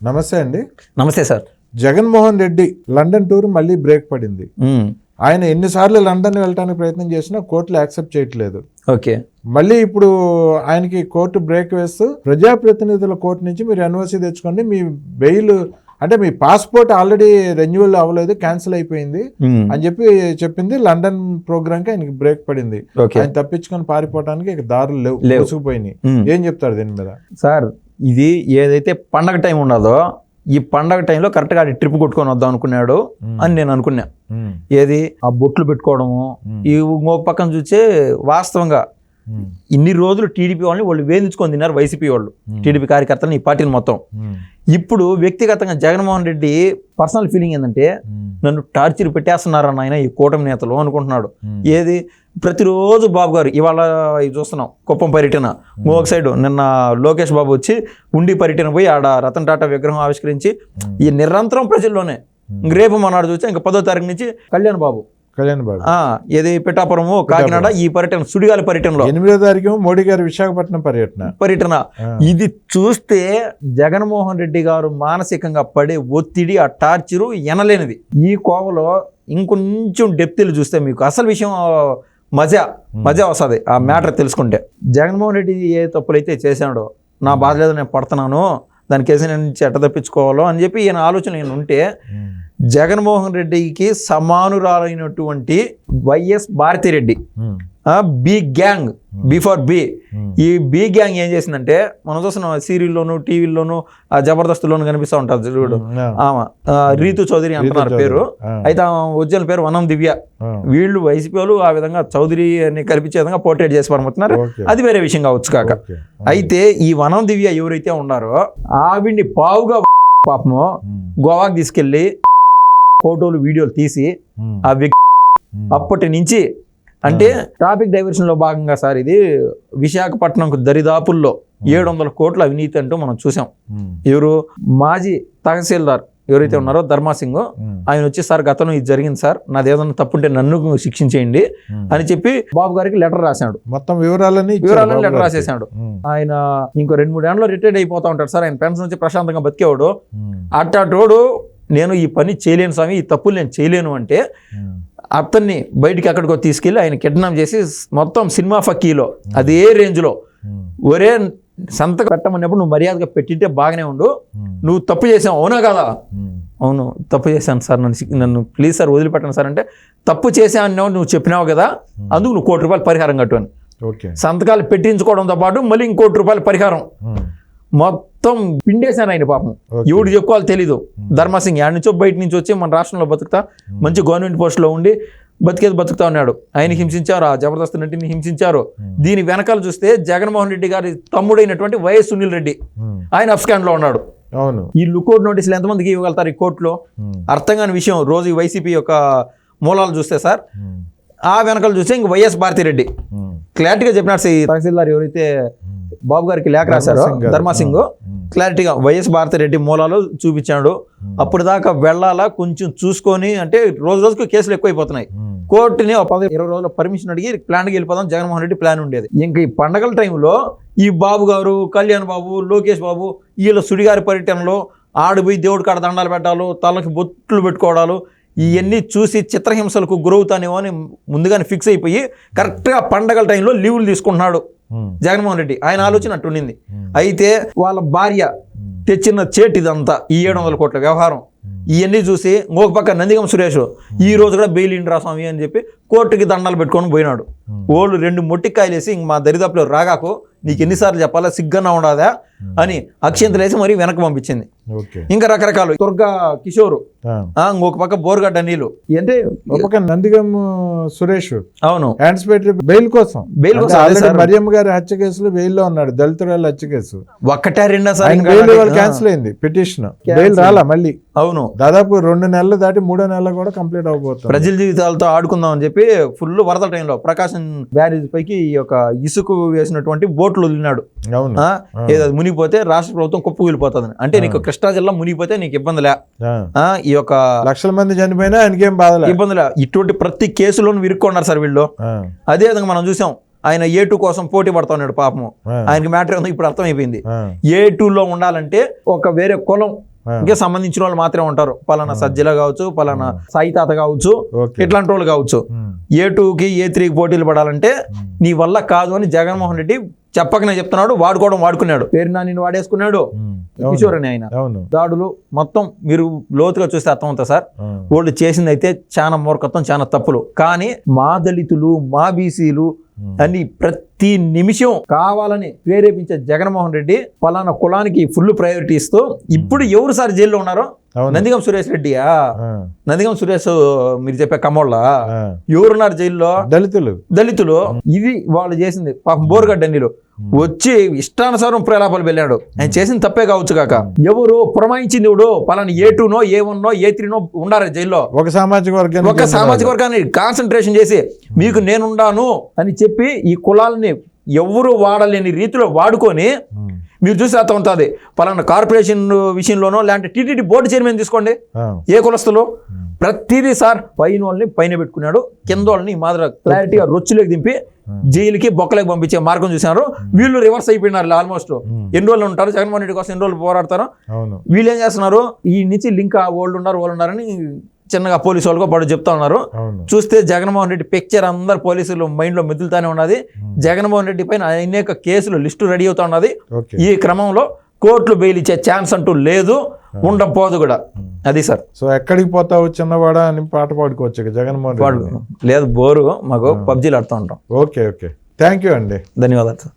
నమస్తే అండి. నమస్తే sir. Jaganmohan Reddy London tour మళ్ళీ బ్రేక్ పడింది. ఆయన ఎన్నిసార్లు లండన్ వెళ్ళడానికి ప్రయత్నం చేసినా కోర్టులు యాక్సెప్ట్ చేయట్లేదు. ఓకే. మళ్ళీ ఇప్పుడు ఆయనకి కోర్టు బ్రేక్ వేస్తూ ప్రజాప్రతినిధుల కోర్టు నుంచి మీరు ఎన్ఓసి తెచ్చుకోండి మీ బెయిల్ అంటే మీ పాస్పోర్ట్ ఆల్రెడీ రెన్యువల్ అవ్వలేదు క్యాన్సిల్ అయిపోయింది అని చెప్పి చెప్పింది లండన్ ప్రోగ్రామ్కి ఆయనకి బ్రేక్ పడింది. ఆయన తప్పించుకొని పారిపోవడానికి దారులు లేవు మ్మ్. ఏం చెప్తారు దీని మీద? సార్ ఇది ఏదైతే పండగ టైం ఉండదో ఈ పండగ టైంలో కరెక్ట్గా అది ట్రిప్ కొట్టుకొని వద్దాం అనుకున్నాడు అని నేను అనుకున్నా. ఏది ఆ బొట్లు పెట్టుకోవడము. ఈ ఇంకో పక్కన చూస్తే వాస్తవంగా. ఇన్ని రోజులు టీడీపీ వాళ్ళని వాళ్ళు వేధించుకొని తిన్నారు వైసీపీ వాళ్ళు. టీడీపీ కార్యకర్తలు ఈ పార్టీని మొత్తం. మ్మ్. ఇప్పుడు వ్యక్తిగతంగా జగన్మోహన్ రెడ్డి పర్సనల్ ఫీలింగ్ ఏంటంటే. నన్ను టార్చర్ పెట్టేస్తున్నారన్న ఆయన ఈ కూటమి నేతలు అనుకుంటున్నాడు. ఏది? ప్రతిరోజు బాబు గారు ఇవాళ చూస్తున్నాం కుప్పం పర్యటన. ఇంకొక సైడ్ నిన్న లోకేష్ బాబు వచ్చి ఉండి పర్యటన పోయి ఆడ రతన్ టాటా విగ్రహం ఆవిష్కరించి ఈ నిరంతరం ప్రజల్లోనే ఇంక రేపు మనాడు చూస్తే ఇంకా పదో తారీఖు నుంచి కళ్యాణ్ బాబు కళ్యాణ్ బాబు. ఏది పిఠాపురము కాకినాడ ఈ పర్యటన సుడిగాలి పర్యటనలో. ఎనిమిదో తారీఖు మోడీ గారు విశాఖపట్నం పర్యటన. పర్యటన. ఇది చూస్తే జగన్మోహన్ రెడ్డి గారు మానసికంగా పడే ఒత్తిడి ఆ టార్చరు ఎనలేనిది. ఈ కోవలో ఇంకొంచెం డెప్త్లు చూస్తే మీకు అసలు విషయం మజా మజా వస్తుంది ఆ మ్యాటర్ తెలుసుకుంటే. జగన్మోహన్ రెడ్డి ఏ తప్పులైతే చేశాడో నా బాధ లేదు నేను పడుతున్నాను దాని కేసు నుంచి ఎట్ట తప్పించుకోవాలో అని చెప్పి ఈయన ఆలోచన ఈయన ఉంటే. జగన్మోహన్ రెడ్డికి సమానురాలైనటువంటి వైఎస్ భారతిరెడ్డి మ్మ్. బి గ్యాంగ్ బిఫోర్ బి మ్మ్. ఈ బి గ్యాంగ్ ఏం చేసిందంటే మనం చూస్తున్నాం సీరియల్లోను టీవీల్లోను ఆ జబర్దస్త్లోను కనిపిస్తూ ఉంటుంది చూడు. ఆమె రీతు చౌదరి అంటున్నారు. పేరు ఆ. అయితే ఆమె ఒరిజినల్ పేరు వనం దివ్య ఆ. వీళ్ళు వైసీపీ వాళ్ళు ఆ విధంగా చౌదరి అని కల్పించే విధంగా పోర్ట్రేట్ చేసి పరమవుతున్నారు. అది వేరే విషయం కావచ్చు కాక. అయితే ఈ వనం దివ్య ఎవరైతే ఉన్నారో ఆవిడ్ని పావుగా పాపము. గోవాకి తీసుకెళ్ళి ఫోటోలు వీడియోలు తీసి. ఆ వ్యక్తి. అప్పటి నుంచి అంటే ట్రాఫిక్ డైవర్షన్లో భాగంగా సార్ ఇది విశాఖపట్నంకు దరిదాపుల్లో ఏడు వందల కోట్ల అవినీతి అంటూ మనం చూసాం. ఎవరు మాజీ తహసీల్దార్ ఎవరైతే ఉన్నారో ధర్మాసింగ్. ఆయన వచ్చి సార్ గతంలో ఇది జరిగింది సార్ నాది ఏదైనా తప్పుంటే నన్ను శిక్షించేయండి. అని చెప్పి బాబు గారికి లెటర్ రాశాడు మొత్తం వివరాలను బాబు లెటర్. రాసేసాడు. ఆయన ఇంకో రెండు మూడు ఏళ్ళలో రిటైర్డ్ అయిపోతా ఉంటాడు సార్ ఆయన పెన్షన్ నుంచి ప్రశాంతంగా బతికేవాడు. అట్టాటోడు నేను ఈ పని చేయలేను స్వామి ఈ తప్పులు నేను చేయలేను అంటే మ్మ్. అతన్ని బయటికి అక్కడికో తీసుకెళ్ళి ఆయన కిడ్నాప్ చేసి మొత్తం సినిమా ఫక్కీలో అదే రేంజ్లో మ్మ్. ఒరే సంతకం పెట్టమన్నప్పుడు నువ్వు మర్యాదగా పెట్టింటే బాగానే ఉండు. నువ్వు తప్పు చేసావు అవునా కదా. అవును తప్పు చేశాను సార్ నన్ను నన్ను ప్లీజ్ సార్ వదిలిపెట్టండి సార్ అంటే తప్పు చేశాను నువ్వు చెప్పినావు కదా అందుకు నువ్వు కోటి రూపాయలు పరిహారం కట్టు అని సంతకాలు పెట్టించుకోవడంతో పాటు మళ్ళీ ఇంకోటి రూపాయల పరిహారం మ్మ్. మొత్తం పిండేశాను ఆయన పాపం. ఎవడు చెప్పుకోవాలి తెలీదు. ధర్మసింగ్ యాడ్ నుంచో బయట నుంచి వచ్చి మన రాష్ట్రంలో బతుకుతా మంచి గవర్నమెంట్ పోస్ట్లో ఉండి బతికేది బతుకుతా ఉన్నాడు. ఆయన హింసించారు? ఆ జబర్దస్త్ నటిని హింసించారు. దీని వెనకాల చూస్తే జగన్మోహన్ రెడ్డి గారి తమ్ముడైనటువంటి వైఎస్ సునీల్ రెడ్డి. ఆయన అఫ్స్కాన్లో ఉన్నాడు. అవును. ఈ లుకౌట్ నోటీసులు ఎంతమందికి ఇవ్వగలుగుతారు ఈ కోర్టులో. అర్థం కాని విషయం రోజు వైసీపీ యొక్క మూలాలు చూస్తే సార్. ఆ వెనకాల చూస్తే ఇంక వైఎస్ భారతిరెడ్డి. క్లారిటీగా చెప్పినారు తహసీల్దార్ ఎవరైతే బాబు గారికి లేఖ రాశారో. ధర్మాసింగ్. క్లారిటీగా వైఎస్ భారతిరెడ్డి మూలాలు చూపించాడు. అప్పుడు దాకా వెళ్ళాలా కొంచెం చూసుకొని అంటే రోజు రోజుకు కేసులు ఎక్కువైపోతున్నాయి. కోర్టుని ఒక పది ఇరవై రోజుల పర్మిషన్ అడిగి ప్లాన్కి వెళ్ళిపోదాం జగన్మోహన్ రెడ్డి ప్లాన్ ఉండేది. ఇంకా ఈ పండగల టైంలో ఈ బాబు గారు కళ్యాణ్ బాబు లోకేష్ బాబు వీళ్ళ సుడిగారి పర్యటనలో ఆడిపోయి దేవుడి కాడ దండాలు పెట్టాలు తలకి బొట్లు పెట్టుకోవడాలు ఇవన్నీ చూసి చిత్రహింసలకు గురవుతానేమో అని ముందుగానే ఫిక్స్ అయిపోయి కరెక్ట్గా పండగల టైంలో లీవులు తీసుకుంటున్నాడు. జగన్మోహన్ రెడ్డి ఆయన ఆలోచన అట్టుండింది. అయితే వాళ్ళ భార్య. తెచ్చిన చేటిదంతా ఈ ఏడు వందల కోట్ల వ్యవహారం. ఇవన్నీ చూసి ఇంకొక పక్క నందిగం సురేష్ ఈ రోజు కూడా బెయిల్ ఇండ్రా స్వామి అని చెప్పి కోర్టుకి దండాలు పెట్టుకొని పోయినాడు. ఓళ్ళు రెండు మొట్టికాయలు వేసి ఇంక మా దరిదాపులో రాగాకు నీకు ఎన్నిసార్లు చెప్పాలా? సిగ్గన్నా ఉండదా అని అక్షంతలు వేసి మరీ వెనక్కి పంపించింది. ఓకే. ఇంకా రకరకాలు. దుర్గా కిషోర్ ఇంకొక పక్క బోర్గడ్డ నీళ్ళు అంటే ఒక నందిగం సురేష్. అవును. యాంటిసిపేటరీ బెయిల్ కోసం. బెయిల్ కోసం. మరియమ్మ గారి హత్య కేసులో ఉన్నాడు దళితురాల హత్య కేసు. ఒక్కటే రెండా సార్ బెయిల్ క్యాన్సిల్ అయింది పిటిషన్ Cancel. బెయిల్ రాలా మళ్ళీ? అవును. దాదాపు రెండు నెలలు దాటి మూడో నెలలు కూడా కంప్లీట్ అవబోతుంది ప్రజల జీవితాలతో ఆడుకుందాం అని చెప్పి ఫుల్ వరద టైంలో ప్రకాశం బ్యారేజ్ పైకి ఈ యొక్క ఇసుక వేసినటువంటి బోట్లు వదిలినాడు. ఏదో మునిగిపోతే రాష్ట్ర ప్రభుత్వం కుప్ప కూలిపోతుంది అంటే నీకు కృష్ణా జిల్లా మునిగిపోతే నీకు ఇబ్బందిలే ఆ. ఆ, ఈ యొక్క లక్షల మంది చనిపోయినా ఆయనకేం బాధలే ఇబ్బందులే ఇటువంటి ప్రతి కేసులోనూ విరుక్కున్నారు సార్ వీళ్ళు. అదే విధంగా మనం చూసాం ఆయన ఏ టూ కోసం పోటీ పడతా ఉన్నాడు పాపము. ఆయనకి మ్యాటర్ ఇప్పుడు అర్థమైపోయింది. ఏ టూలో ఉండాలంటే ఒక వేరే కులం. ఇంకే సంబంధించిన వాళ్ళు మాత్రమే ఉంటారు. పలానా సజ్జల కావచ్చు పలానా సాయి తాత కావచ్చు ఇట్లాంటి వాళ్ళు కావచ్చు. ఏ టూకి ఏ త్రీకి పోటీలు పడాలంటే నీ వల్ల కాదు అని జగన్మోహన్ రెడ్డి చెప్పకనే చెప్తున్నాడు వాడుకోవడం వాడుకున్నాడు. పేరు నా నిన్ను వాడేసుకున్నాడు. కిషోర్ అని ఆయన. దాడులు మొత్తం మీరు లోతుగా చూస్తే అర్థమవుతా సార్. వాళ్ళు చేసింది అయితే చాలా మూర్ఖత్వం చాలా తప్పులు. కానీ మా దళితులు మా బీసీలు అని ప్రతి నిమిషం కావాలని ప్రేరేపించే జగన్మోహన్ రెడ్డి పలానా కులానికి ఫుల్ ప్రయారిటీ ఇస్తూ ఇప్పుడు ఎవరు సార్ జైల్లో ఉన్నారో నందిగం సురేష్ రెడ్డియా? నందిగం సురేష్ మీరు చెప్పే కమ్మోళ్ళ ఆ. ఎవరున్నారు జైల్లో? దళితులు. దళితులు? ఇది వాళ్ళు చేసింది పాపం బోరుగడ్డ నీళ్ళు వచ్చి ఇష్టానుసారం ప్రలాపాలు వెళ్ళాడు. ఆయన చేసింది తప్పే కావచ్చు కాక. ఎవరు పురమాయించింది ఎవడు? పలానా ఏ టూనో ఏ వన్నో ఏ త్రీనో ఉండారు జైల్లో. ఒక సామాజిక వర్గానికి ఒక సామాజిక వర్గాన్ని కాన్సన్ట్రేషన్ చేసి మీకు నేనుండాను అని చెప్పి ఈ కులాలని ఎవరు వాడలేని రీతిలో వాడుకొని మీరు చూసి అర్థం ఉంటుంది పలానా కార్పొరేషన్ విషయంలోనో లేదంటే టీటీడీ బోర్డు చైర్మన్ తీసుకోండి. ఏ కులస్తులు? ప్రతిదీ సార్ పైన వాళ్ళని పైన పెట్టుకున్నాడు. కింద వాళ్ళని మాదిరి క్లారిటీగా రొచ్చులోకి దింపి జైలుకి బొక్కలోకి పంపించే మార్గం చూసినారు. వీళ్ళు రివర్స్ అయిపోయినారు ఆల్మోస్ట్. ఎన్ని రోజులు ఉంటారు? జగన్మోహన్ రెడ్డి కోసం ఎన్ని రోజులు పోరాడతారు? వీళ్ళు ఏం చేస్తున్నారు? ఈ నుంచి లింక్ వాళ్ళు ఉన్నారు వాళ్ళు ఉన్నారని చిన్నగా పోలీసు వాళ్ళకో పడు చెప్తా ఉన్నారు. చూస్తే జగన్మోహన్ రెడ్డి పిక్చర్ అందరు పోలీసులు మైండ్లో మెదులుతానే ఉన్నది. జగన్మోహన్ రెడ్డి పైన అనేక కేసులు లిస్టు రెడీ అవుతా ఉన్నది. ఈ క్రమంలో కోర్టులు బెయిల్ ఇచ్చే ఛాన్స్ అంటూ లేదు. ఉండకపోదు కూడా. అది సార్. సో ఎక్కడికి పోతావు చిన్నవాడా అని పాట పాడుకోవచ్చు జగన్మోహన్ రెడ్డి. లేదు బోరు మాకు పబ్జీలు ఆడుతూ ఉంటాం. Okay okay. థ్యాంక్ యూ అండి. ధన్యవాదాలు సార్.